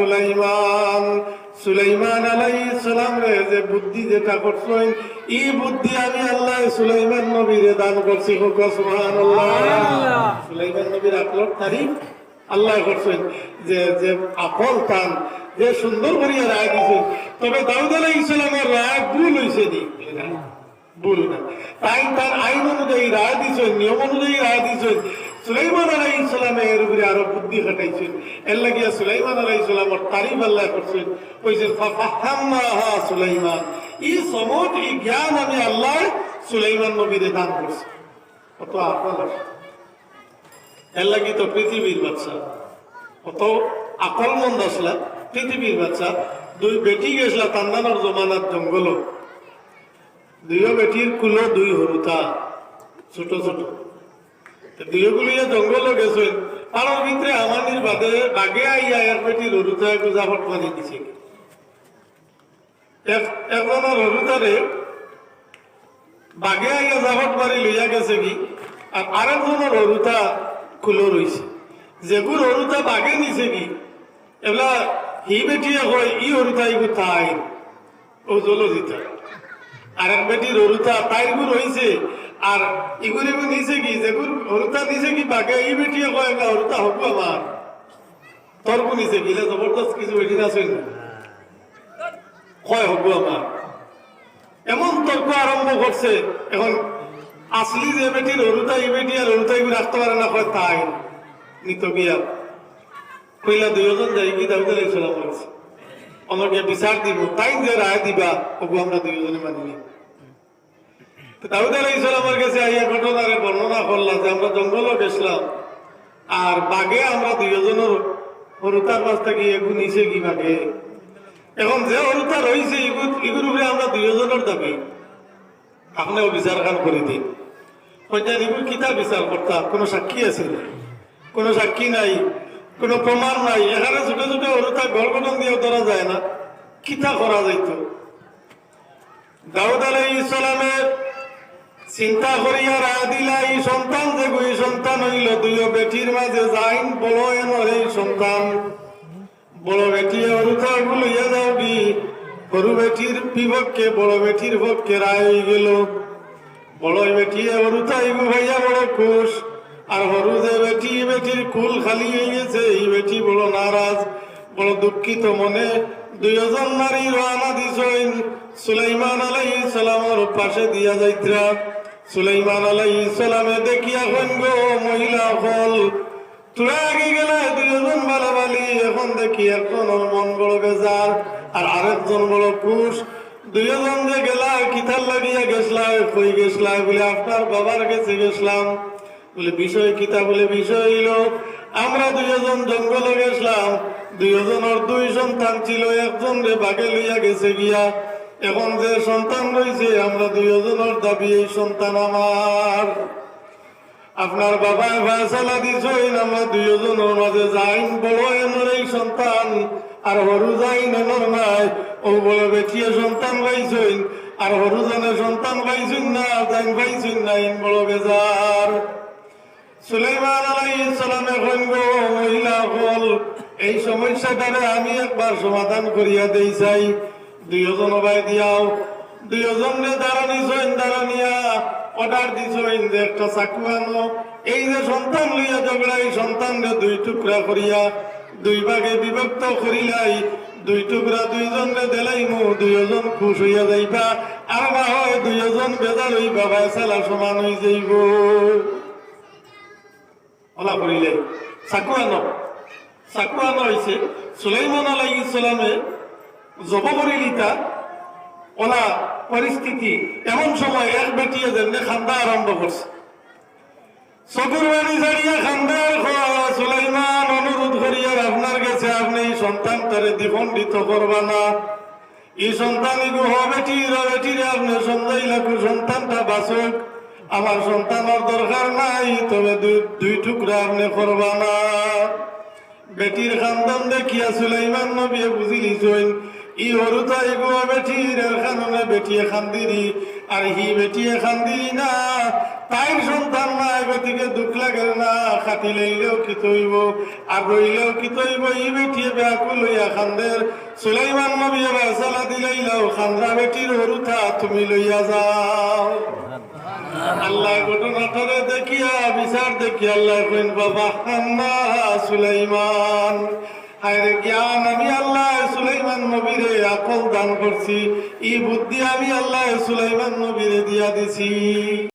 সুলাইমান সুলাইমান আলাইহিস সালাম রে যে বুদ্ধি যেটা করছেন এই বুদ্ধি আমি আল্লাহ সুলাইমান নবীরে দান করছি হোক সুবহানাল্লাহ। সুলাইমান নবীর আকল তারিফ আল্লাহ করছেন যে যে আকল তান যে সুন্দর করিয়া রায় দিছেন। তবে দাউদ আলাইহিস সালামের রায় ভুল হইছে নি। ভুল না। তাই তার আইন অনুযায়ী রায় দিছেন নিয়ম অনুযায়ী রায় দিছেন। সুলাইমান আলাই ইসলামে এর উপরে আরও বুদ্ধি খাটাইছেন। এর লাগিয়া সুলাইমান আলাই ইসলামর তারিফ আল্লাহ করছেন। কইছেন সুলাইমান। এই সমত এই জ্ঞান আমি আল্লাহ সুলাইমান নবীরে দান করছি। কত আকল এর লাগি তো পৃথিবীর বাচ্চা। কত আকল মন্দ আসলা, পৃথিবীর বাচ্চা। দুই বেটি গেছলা তান্দানোর জমানার জঙ্গল। দুইও বেটির কুলো দুই হরুতা। ছোট ছোট। দুইগুলিয়া জঙ্গল গেছেন পাড়ার ভিতরে আমানির বাদে বাগে আইয়া এক বেটির হরুতা গুজা ফট মারি দিছে। এক- একজনের বাগে আইয়া জাফট মারি লইয়া গেছে কি? আর আরেকজনের হরুতা খুলো রইছে। যেগুর হরুতা বাগে নিছে কি? এগুলা হি বেটিয়ে কয়, ই হরুতা ইগু তাই ও জলজিতা। আর এক বেটির হরুতা তাইর গুর হইছে আর ইগুর ইগু নিছে কি যেগুর হরুতা নিছে কি বাকে ই বেটিয়ে কয় এগুলা হরুতা হবু আমার তোর গু নিছে এলা জবরদস্ত কিছু বেটি আছে কয়, হবু আমার এমন তর্ক আরম্ভ করছে এখন আসলি যে বেটির হরুতা ই বেটি আর হরুতা ইগু রাখতে পারে না কয়, তাই নিত গিয়া কইলা দুইজন যাই কি দাউদ আলাইহিস সালাম বলছে আমাকে বিচার দিব তাই যে রায় দিবা ওগু আমরা দুইজনে মানিনি তো দাউদ আলাইহিস সালামের কাছে আইয়া ঘটনারে বর্ণনা করলাম যে আমরা জঙ্গলও গেছিলাম আর বাগে আমরা দুইজনের হরুতার মাছ থেকে এগু নিচে কি বাগে এখন যে হরুতা রয়েছে ইগুর উপরে আমরা দুইজনের দাবি। আপনিও বিচার খান করে দিন। পঞ্চায়েত ইগুর কিতা বিচার করতাম কোনো সাক্ষী আছে? কোনো সাক্ষী নাই, কোনো প্রমাণ নাই। এখানে ছোট ছোট হরুতা গড়গঠন দিয়ে ধরা যায় না। কিতা করা যাইত? দাউদ আলাই ইসলামের চিন্তা করিয়া রায় দিলা এই সন্তান যে এই সন্তান হইল দুইও বেটির মাঝে যাইন বড় এনর এই সন্তান। বড় বেটি হরুতা লইয়া যাও দি সরু বেটির বিপক্ষে, বড় বেটির পক্ষে রায় হয়ে গেল। বড় বেটি হরুতা ইগু ভাইয়া বড় খুশ, আর হরু যে বেটি বেটির কুল খালি হয়ে গেছে, এই বেটি বড় নারাজ। বড় দুঃখিত মনে দুইজন নারী রানা দিছেন সুলাইমান আলাই সালামর পাশে দিয়া যাইত্রা। সুলাইমান আলাই সালামে দেখিয়া হইন গো মহিলা হল তোরা আগে গেলে দুইজন বালাবালি এখন দেখি একজনের মন বড় বেজার আর আরেকজন বড় খুশ। দুইজন যে গেলা কিতার লাগিয়া গেছলা কই গেছলা বলে, আপনার বাবার কাছে গেছলাম। বলে, বিষয় কিতা বলে, বিষয় হইল, আমরা দুইজন জঙ্গলে গেছিলাম। দুইজনের দুই সন্তান ছিল, একজন রে বাগে লইয়া গেছে গিয়া। এখন যে সন্তান রয়েছে, আমরা দুইজনের দাবি, এই সন্তান আমার। আপনার বাবা ফয়সালা দিছেন আমরা দুইজনের মাঝে যাইন বড় এনর এই সন্তান, আর হরু যাইন এনর নাই। ও বড় বেটিয়ে সন্তান পাইছেন, আর হরু জানে সন্তান পাইছেন না, যাইন পাইছেন না, ইন বড় বেজার। সুলাইমান আলাইহিস সালাম মহিলা হল এই সমস্যাটারে আমি একবার সমাধান করিয়া দেই চাই। দুইজন ভাই দিয়াও। দুইজন দাঁড়ানি সইন দাঁড়ানিয়া অর্ডার দিছইন যে একটা চাকু আনো। এই যে সন্তান লইয়া ঝগড়া, এই সন্তান রে দুই টুকরা করিয়া, দুই ভাগে বিভক্ত করিলাই। দুই টুকরা দুইজন রে দেলাইমু, দুইজন খুশ হইয়া যাইবা। আর না হয় দুইজন বেজার হইবা ভাইসালা সমান হই যাইব। ওলা করিলে। চাকু আনো। চাকু আনো হয়েছে সুলাইমান আলাই ইসলামে জব করিলিতা ওলা পরিস্থিতি এমন সময় এক বেটিয়ে যেন খান্দা আরম্ভ করছে। চকুর বাড়ি ছাড়িয়া খান্দার সুলাইমান অনুরোধ করিয়া আপনার কাছে আপনি সন্তান তারে দ্বিখণ্ডিত করবা না। এই সন্তান ইগু হ বেটির বেটিরে আপনি সন্তানটা বাঁচুক আমার সন্তানের দরকার নাই, তবে দুই- টুকরা আপনি করবা না। বেটির খানদান দেখিয়া সুলাইমান নবী বুঝিলিছেন ই খাননে বেটিয়ে না। গতিকে না কি কি ই বেটি ব্যাকুল হইয়া খান্দের। সুলাইমান নবী সালা দিলাইলাও খান্দরা বেটির হরুথা তুমি লইয়া যাও। আল্লাহ ঘটনাটারে দেখিয়া, বিচার দেখি আল্লাহ বাবা হান্না সুলাইমান। আকল দান করছি। ই বুদ্ধি আমি আল্লাহ সুলাইমান নবীরে দিয়া দিছি।